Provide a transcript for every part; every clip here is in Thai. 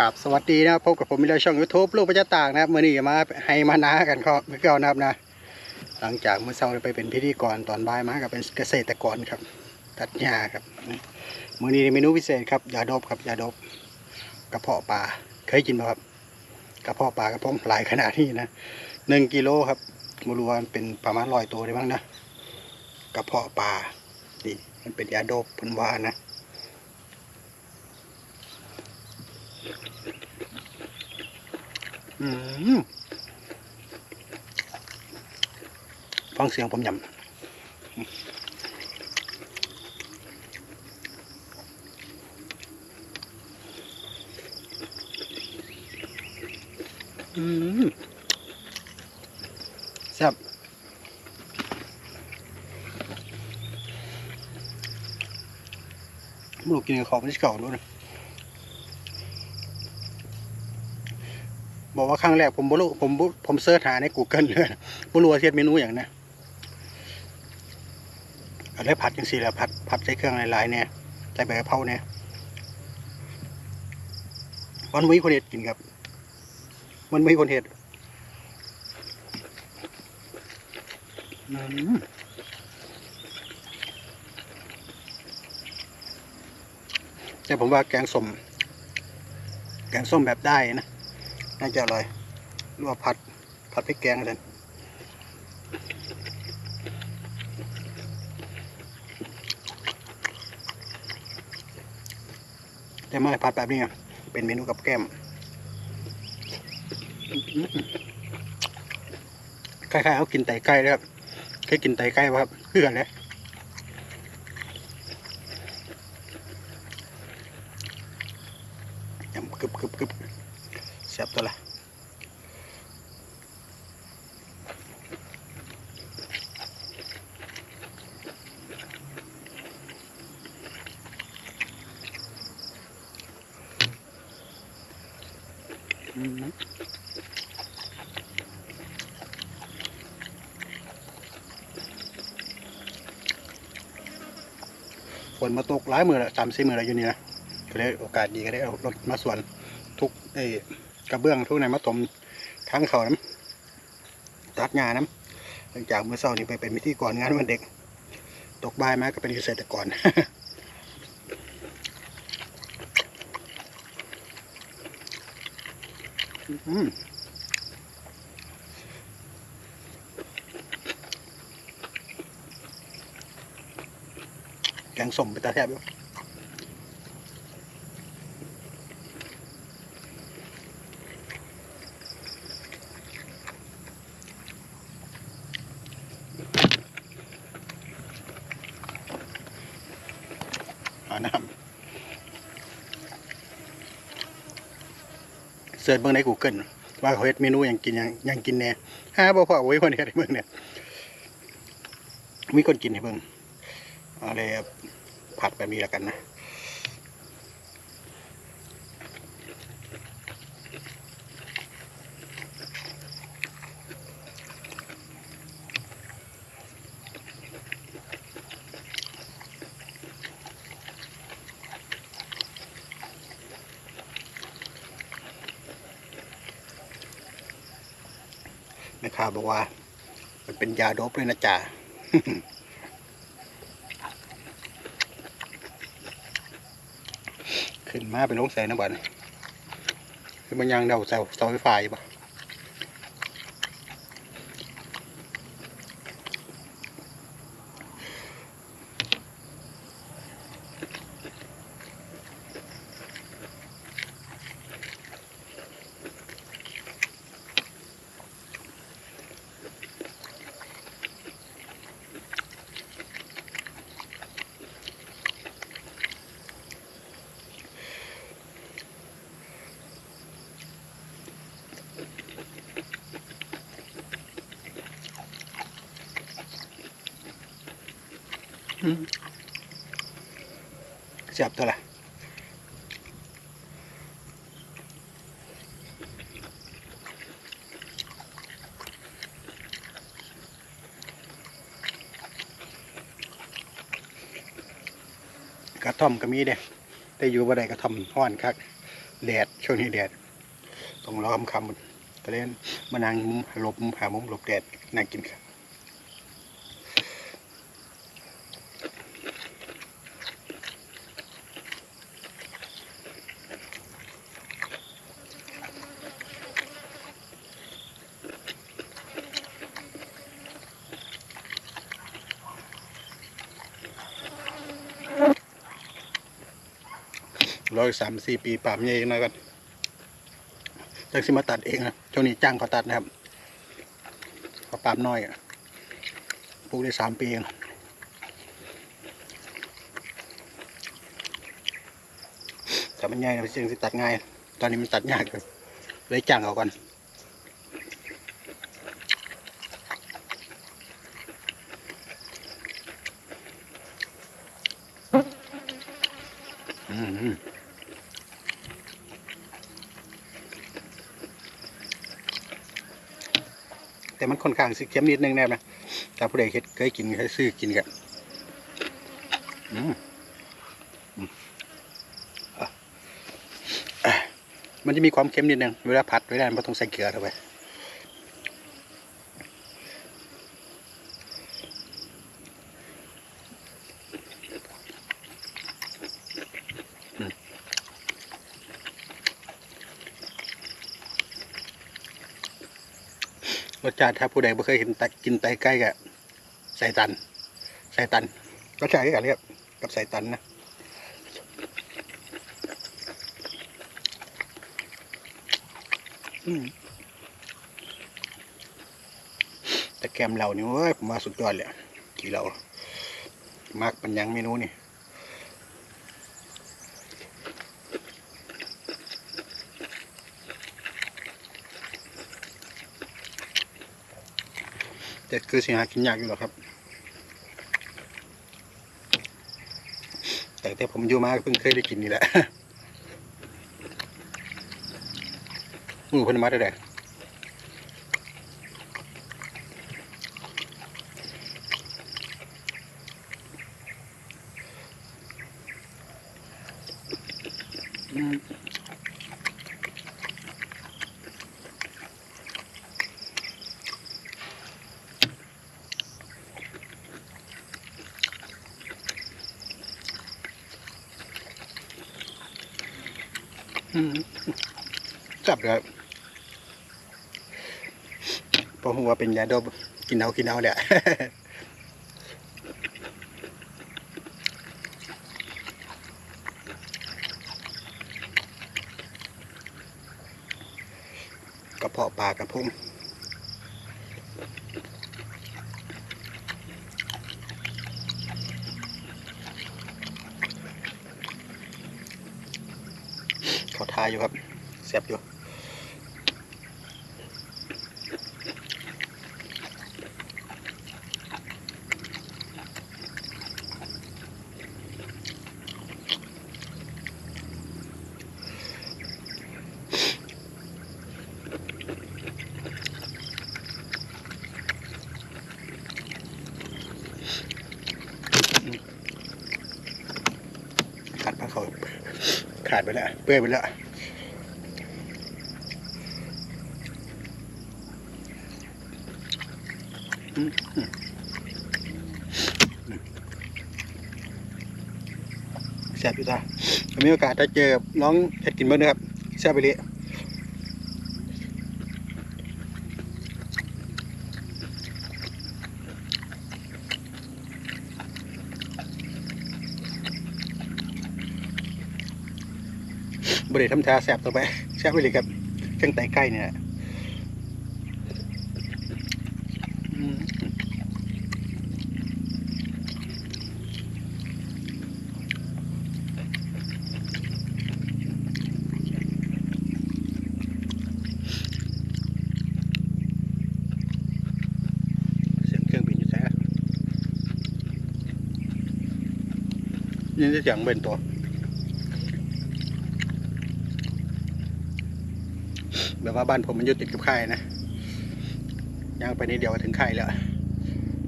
กับสวัสดีนะครับพบกับผมในช่องยูทูบลูกประจต่างนะครับเมื่อนี้มาให้มานากันก็เมื่อเก่านะครับนะ หลังจากเมื่อเช้าไปเป็นพิธีกรตอนบ่ายมากับเป็นเกษตรกรครับ ตัดหญ้าครับมื่อนี้เมนูพิเศษครับยาดบครับยาดบกระเพาะปลาเคยกินไหมครับกระเพาะปลากระเพาะหลายขนาดนี้นะหนึ่งกิโลครับม่รู้ว่ามันเป็นประมาณร้อยตัวได้บ้างนะกระเพาะปลานี่มันเป็นยาดบพิ่นว่านะ อืม ฟังเสียงผมยำอืมแซ่บไม่รู้กินกับของที่เก่าด้วยนะ บอกว่าครั้งแรกผมบ่รู้ผมผมเสิร์ชหาใน Google เลยบ่รู้ว่าเฮ็ดเมนูอย่างนะก็เลยผัดจังซี่แหละผัดผัดใส่เครื่องหลายๆเนี่ยใส่ใบกะเพราเนี่ยมันบ่มีคนเฮ็ดกินครับมันบ่มีคนเฮ็ดแต่ผมว่าแกงส้มแกงส้มแบบได้นะ น่าจะอร่อยรือว่าผัดผัดพริกแกงกันแต่ไม่ผัดแบบนี้เป็นเมนูกับแก้มคล้ายๆเอากินไตไก่เลยครับเคยกินไตไก่ป่ะครับเพื่อนเลยำกึบกึบกึบแซ่บตัวละ อืม ฝนมาตกหลายมือแล้วสามสี่มือล้วอยู่นี่นะก็เลยโอกาสดีก็ได้เอารถมาสวนทุกเอ้กระเบื้องทุกไหนมาถมทั้งเขาน้ำตัดงานน้ำหลังจากเมื่อเช้านี้ไปเป็นพิธีกรงานวันเด็ก ตกบ่ายมาก็เป็นเกษตรกรอืม แกงส้มไปตาแทบอยู่เอาน้ำเสิร์ชเบิ่งใน Google ว่าเขาเฮ็ดเมนูอย่างกินอย่างอย่างกินแน่หาบ่พอโอ้ยคนเฮ็ดให้เบิ่งเนี่ยมีคนกินให้เบิ่ง อาเลยผัดแบบนี้แล้วกันนะแม่ค้าบอกว่า มันเป็นยาโดบเลยนะจ๊ะ ขึ้นมาไปลงใส่น้ำบ่อนี้คือมันยังเดาเสาเสาไฟฟ้าอยู่ปะ เสียบตัวละกระท่อมก็มีเด้แต่อยู่บ่ได้กระท่อมห้อนคักแดดช่วงนี้แดดต้องรอคำคำก็เลยมานั่งมุมหลบมุมหามุมหลบแดดนั่งกินครับ ร้อยสามสี่ปีปราบเองนะกันจากสิมาตัดเองนะช่วงนี้จ้างเขาตัดนะครับเขาปาบน้อยอะปลูกได้สามปีเองแต่มันง่ายนะเสียงสิตัดง่าย ตอนนี้มันตัดยากเลยเลยจ้างเขาก่อนอืม มันค่อนข้างสิเค็มนิดนึงแน่นะแต่ผู้ใดเคยเคยกินเคยซื้อกินกันมันจะมีความเค็มนิดนึงเวลาผัดเวลาเราต้องใส่เกลือเข้าไป รสชาติถ้าผู้ใดไม่เคยเห็นตักกินไตไก่กะใส่ตัน ใส่ตันก็ใช่กันเรียกกับใส่ตันนะแต่แกมเรานี่เว้ยผมว่าสุดยอดเลยกี่เรามากมันยังเมนูนี่ เด็ดคือสิหากินยากอยู่หรอครับ แต่แต่ผมอยู่มากเพิ่งเคยได้กินนี่แหละมือเพิ่นมาได้ จับเลยครับเพราะหัวาเป็นยาดบกินเอากินเอาเนี่ยกระเพาะปลากระพงเขาทาย อยู่ครับแซ่บอยู่ขาดปลาเขาขาดไปแล้วเปื่อยไปแล้วอืมอืมอืม แซ่บอยู่จ้ามีโอกาสถ้เจอน้องเห็ดกินเบิ้งนะครับแซ่บไปเลยบริเวณทำชาแซ่บต่อไปแซ่บไปเลยครับเครื่องไตไก่เนี่ยอืม เสี ยงเครื่องบินอยู่แท้ยินเสียงเป็นตัวแบบว่าบ้านผมมันอยู่ติดกับค่ายนะ ยางไปในเดียวถึงไข่แล้ว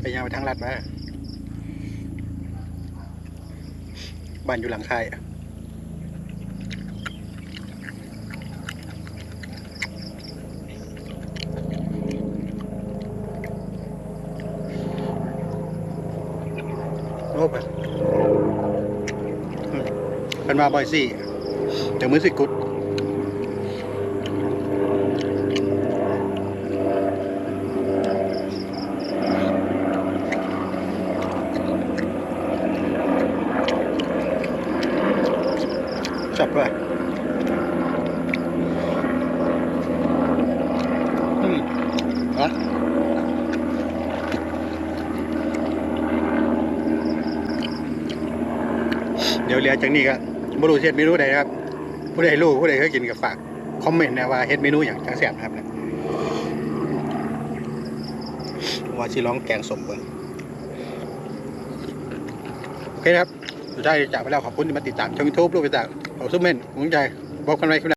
ไปยางไปทางรัดมาบ้านอยู่หลังไข่โอ้ปะเป็นมาบ่อยสิแต่มือสิกุด ดี๋ยวเรียจากนี้ก็บรูเฮ็ดเมนูใดนะครับ ผู้ใดรู้ผู้ใดเคยกินกับฝากคอมเมนต์นะว่าเฮ็ดเมนูอย่างจังแซ่บนะครับนะว่าชิลองแกงสมเบิ่งโอเคครับสุดท้ายจากไปแล้วขอบคุณที่มาติดตามช่องยูทูบรูปไปจากขอบซุปเมนผมใจบอกกันไว้ครับ